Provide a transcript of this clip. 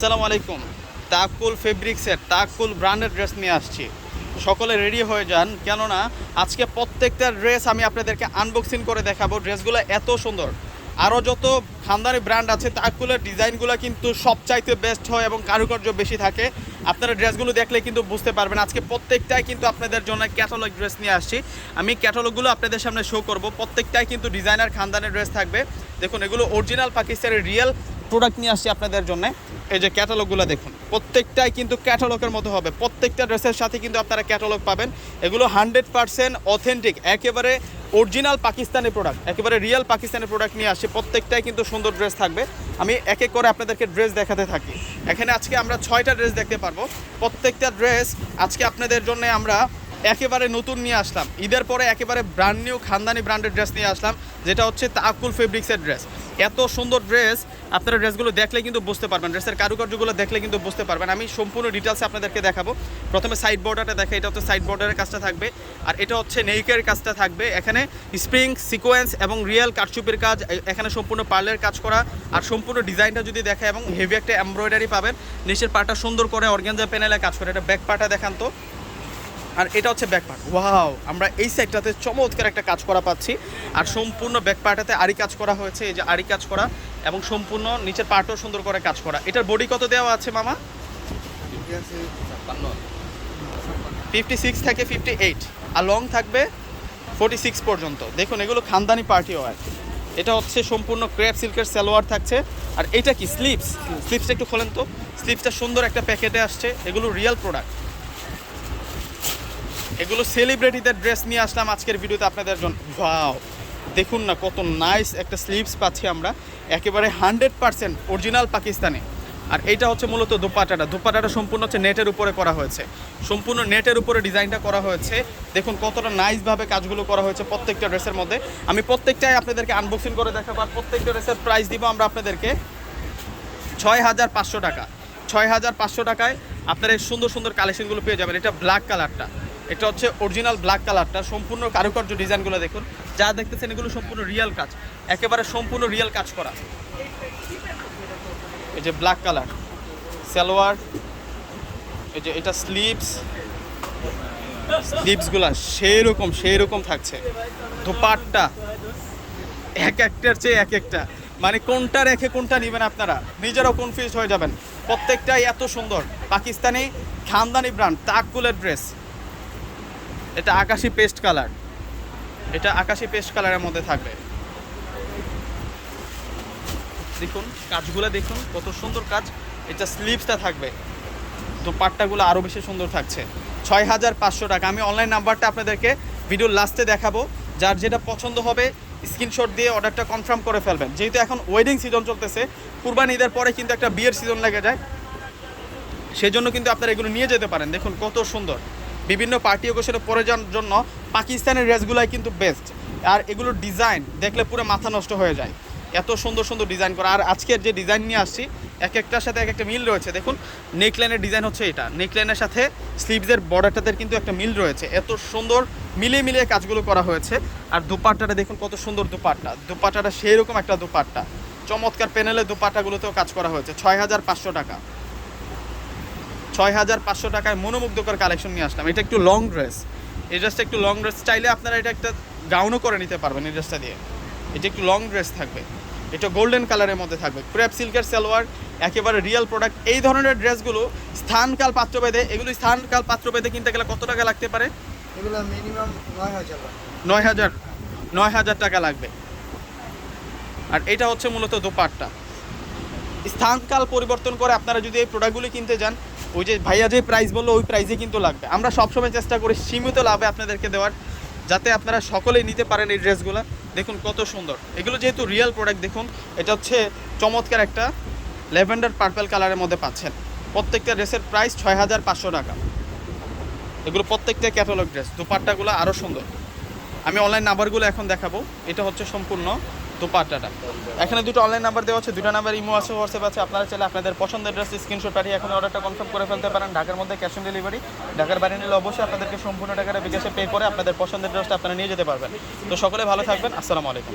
আসসালামু আলাইকুম। তাকুল ফেব্রিক্সের তাকুল ব্র্যান্ডের ড্রেস নিয়ে আসছি। সকলে রেডি হয়ে যান, কেননা আজকে প্রত্যেকটা ড্রেস আমি আপনাদেরকে আনবক্সিং করে দেখাবো। ড্রেসগুলো এত সুন্দর। আরও যত খানদানি ব্র্যান্ড আছে তাকুলের ডিজাইনগুলো কিন্তু সবচাইতে বেস্ট হয় এবং কারুকার্য বেশি থাকে। আপনারা ড্রেসগুলো দেখলে কিন্তু বুঝতে পারবেন। আজকে প্রত্যেকটাই কিন্তু আপনাদের জন্য ক্যাটালগ ড্রেস নিয়ে আসছি। আমি ক্যাটালগুলো আপনাদের সামনে শো করব। প্রত্যেকটাই কিন্তু ডিজাইনার খানদানের ড্রেস থাকবে। দেখুন, এগুলো অরিজিনাল পাকিস্তানের রিয়েল প্রোডাক্ট নিয়ে আসছি আপনাদের জন্য। এই যে ক্যাটালগুলো দেখুন, প্রত্যেকটাই কিন্তু ক্যাটালগের মতো হবে। প্রত্যেকটা ড্রেসের সাথে কিন্তু আপনারা ক্যাটালগ পাবেন। এগুলো হান্ড্রেড পার্সেন্ট অথেন্টিক একেবারে অরিজিনাল পাকিস্তানি প্রোডাক্ট একেবারে রিয়েল পাকিস্তানি প্রোডাক্ট নিয়ে আসছি প্রত্যেকটাই কিন্তু সুন্দর ড্রেস থাকবে। আমি এক এক করে আপনাদেরকে ড্রেস দেখাতে থাকি। এখানে আজকে আমরা ছয়টা ড্রেস দেখতে পারব। প্রত্যেকটা ড্রেস আজকে আপনাদের জন্য আমরা একেবারে নতুন নিয়ে আসলাম। ঈদের পরে একেবারে ব্র্যান্ড নিউ খানদানি ব্র্যান্ডের ড্রেস নিয়ে আসলাম, যেটা হচ্ছে তাকুল ফেব্রিক্সের ড্রেস এত সুন্দর ড্রেস আপনারা ড্রেসগুলো দেখলে কিন্তু বুঝতে পারবেন ড্রেসের কারুকার্যগুলো দেখলে কিন্তু বুঝতে পারবেন। আমি সম্পূর্ণ ডিটেলসে আপনাদেরকে দেখাবো। প্রথমে সাইড বর্ডারটা দেখে এটা হচ্ছে সাইড বর্ডারের কাজটা থাকবে। আর এটা হচ্ছে নেইকের কাজটা থাকবে। এখানে স্প্রিং সিকোয়েন্স এবং রিয়েল কাটচুপের কাজ এখানে সম্পূর্ণ পার্লের কাজ করা। আর সম্পূর্ণ ডিজাইনটা যদি দেখে এবং হেভি একটা এমব্রয়ডারি পাবেন, নিচের পাটা সুন্দর করে অর্গেনজা প্যানেলে কাজ করে। এটা ব্যাক পাটা দেখান তো। আর এটা হচ্ছে ব্যাক পার্ট ওয়াও আমরা এই সাইডটাতে চমৎকার একটা কাজ করা পাচ্ছি। আর সম্পূর্ণ ব্যাক পার্টাতে আরি কাজ করা হয়েছে, এই যে আরি কাজ করা এবং সম্পূর্ণ নিচের পার্টও সুন্দর করে কাজ করা। এটার বডি কত দেওয়া আছে, মামা? ফিফটি সিক্স থেকে ফিফটি এইট আর লং থাকবে ফোর্টি সিক্স পর্যন্ত। দেখুন, এগুলো খানদানি পার্টি ওয়ার এটা হচ্ছে সম্পূর্ণ ক্র্যাপ সিল্কের সালোয়ার থাকছে। আর এটা কি? স্লিপস স্লিপসটা একটু খোলেন তো। স্লিপসটা সুন্দর একটা প্যাকেটে আসছে। এগুলো রিয়েল প্রোডাক্ট এগুলো সেলিব্রিটিদের ড্রেস নিয়ে আসলাম আজকের ভিডিওতে আপনাদের জন্য। ওয়াও দেখুন না, কত নাইস একটা স্লিভস পাচ্ছি আমরা। একেবারে হান্ড্রেড পার্সেন্ট অরিজিনাল পাকিস্তানি। আর এইটা হচ্ছে মূলত দোপাটাটা। দোপাটাটা সম্পূর্ণ হচ্ছে নেটের উপরে করা হয়েছে। সম্পূর্ণ নেটের উপরে ডিজাইনটা করা হয়েছে। দেখুন কতটা নাইসভাবে কাজগুলো করা হয়েছে প্রত্যেকটা ড্রেসের মধ্যে। আমি প্রত্যেকটাই আপনাদেরকে আনবক্সিং করে দেখাবো আর প্রত্যেকটা ড্রেসের প্রাইস দিব আমরা আপনাদেরকে ছয় হাজার পাঁচশো টাকা। ছয় হাজার পাঁচশো টাকায় আপনারা এই সুন্দর সুন্দর কালেকশনগুলো পেয়ে যাবেন। এটা ব্ল্যাক কালারটা এটা হচ্ছে অরিজিনাল ব্ল্যাক কালারটা সম্পূর্ণ কারুকার্য ডিজাইনগুলো দেখুন। যা দেখতেছেন এগুলো সম্পূর্ণ রিয়েল কাজ, একেবারে সম্পূর্ণ রিয়েল কাজ করা। এই যে ব্ল্যাক কালার সালোয়ার, এই যে এটা স্লিপস স্লিভসগুলা সেই রকম সেই রকম থাকছে। দোপাট্টা, এক একটার চেয়ে এক একটা। মানে কোনটা রেখে কোনটা নেবেন আপনারা? নিজেরাও কনফিউজ হয়ে যাবেন। প্রত্যেকটাই এত সুন্দর। পাকিস্তানি খানদানি ব্র্যান্ড তাকুলের ড্রেস এটা আকাশি পেস্ট কালার। এটা আকাশি পেস্ট কালারের মধ্যে থাকবে। দেখুন, কাজগুলো দেখুন, কত সুন্দর কাজ। এটা স্লিপসটা থাকবে। তো পাট্টাগুলো আরও বেশি সুন্দর থাকছে। ছয় হাজার পাঁচশো টাকা। আমি অনলাইন নাম্বারটা আপনাদেরকে ভিডিওর লাস্টে দেখাবো। যার যেটা পছন্দ হবে স্ক্রিনশট দিয়ে অর্ডারটা কনফার্ম করে ফেলবেন। যেহেতু এখন ওয়েডিং সিজন চলতেছে, কুরবানি ঈদের পরে কিন্তু একটা বিয়ের সিজন লেগে যায়। সেই জন্য কিন্তু আপনারা এগুলো নিয়ে যেতে পারেন। দেখুন, কত সুন্দর। বিভিন্ন পার্টি ওকেশনে পরে যাওয়ার জন্য পাকিস্তানের ড্রেসগুলাই কিন্তু বেস্ট আর এগুলোর ডিজাইন দেখলে পুরো মাথা নষ্ট হয়ে যায়। এত সুন্দর সুন্দর ডিজাইন করা। আর আজকের যে ডিজাইন নিয়ে আসছি, এক একটার সাথে এক একটা মিল রয়েছে। দেখুন নেকলাইনের ডিজাইন হচ্ছে এটা। নেকলাইনের সাথে স্লিভসের বর্ডারটাদের কিন্তু একটা মিল রয়েছে। এত সুন্দর, মিলিয়ে মিলিয়ে কাজগুলো করা হয়েছে। আর দুপাট্টাটা দেখুন, কত সুন্দর দুপাট্টা। দুপাট্টাটা সেই রকম একটা দুপাট্টা। চমৎকার প্যানেলের দুপাট্টাগুলোতেও কাজ করা হয়েছে। ছয় হাজার পাঁচশো টাকা। ছয় হাজার পাঁচশো টাকায় মনোমুগ্ধকর কালেকশন নিয়ে আসলাম। এটা একটু লং ড্রেস এই ড্রেসটা একটু লং ড্রেস চাইলে আপনারা এটা একটা গাউনও করে নিতে পারবেন এই ড্রেসটা দিয়ে। এটা একটু লং ড্রেস থাকবে। এটা গোল্ডেন কালারের মধ্যে থাকবে। ক্রেপ সিল্কের সালোয়ার একেবারে রিয়েল প্রোডাক্ট এই ধরনের ড্রেসগুলো স্থানকাল পাত্রভেদে এগুলো স্থানকাল পাত্র বেঁধে কিনতে গেলে কত টাকা লাগতে পারে? এগুলো মিনিমাম নয় হাজার নয় হাজার নয় হাজার টাকা লাগবে। আর এটা হচ্ছে মূলত দোপাট্টা। স্থানকাল পরিবর্তন করে আপনারা যদি এই প্রোডাক্টগুলি কিনতে যান ওই যে ভাইয়া যে প্রাইস বলল, ওই প্রাইসে কিন্তু লাগবে। আমরা সবসময় চেষ্টা করি সীমিত লাভে আপনাদেরকে দেওয়ার, যাতে আপনারা সকলেই নিতে পারেন এই ড্রেসগুলো। দেখুন কত সুন্দর। এগুলো যেহেতু রিয়েল প্রোডাক্ট দেখুন, এটা হচ্ছে চমৎকার একটা ল্যাভেন্ডার পার্পেল কালারের মধ্যে পাচ্ছেন। প্রত্যেকটা ড্রেসের প্রাইস ছয় হাজার পাঁচশো টাকা। এগুলো প্রত্যেকটা ক্যাটালগ ড্রেস দুপাট্টাগুলো আরও সুন্দর। আমি অনলাইন নাম্বারগুলো এখন দেখাবো। এটা হচ্ছে সম্পূর্ণ দুপাট্টাটা এখানে দুটো অনলাইন নাম্বার দেওয়া আছে, দুটো নাম্বার ইমো আছে হোয়াটসঅ্যাপ আছে। আপনারা চাইলে আপনাদের পছন্দের ড্রেস স্ক্রিনশট পাঠিয়ে এখন অর্ডারটা কনফার্ম করে ফেলতে পারেন। ঢাকার মধ্যে ক্যাশ অন ডেলিভারি ঢাকার বাইরে নিলে অবশ্যই আপনাদেরকে সম্পূর্ণ টাকাটা বিকাশে পে করে আপনাদের পছন্দের ড্রেসটা আপনারা নিয়ে যেতে পারবেন। তো সকলে ভালো থাকবেন, আসসালামু আলাইকুম।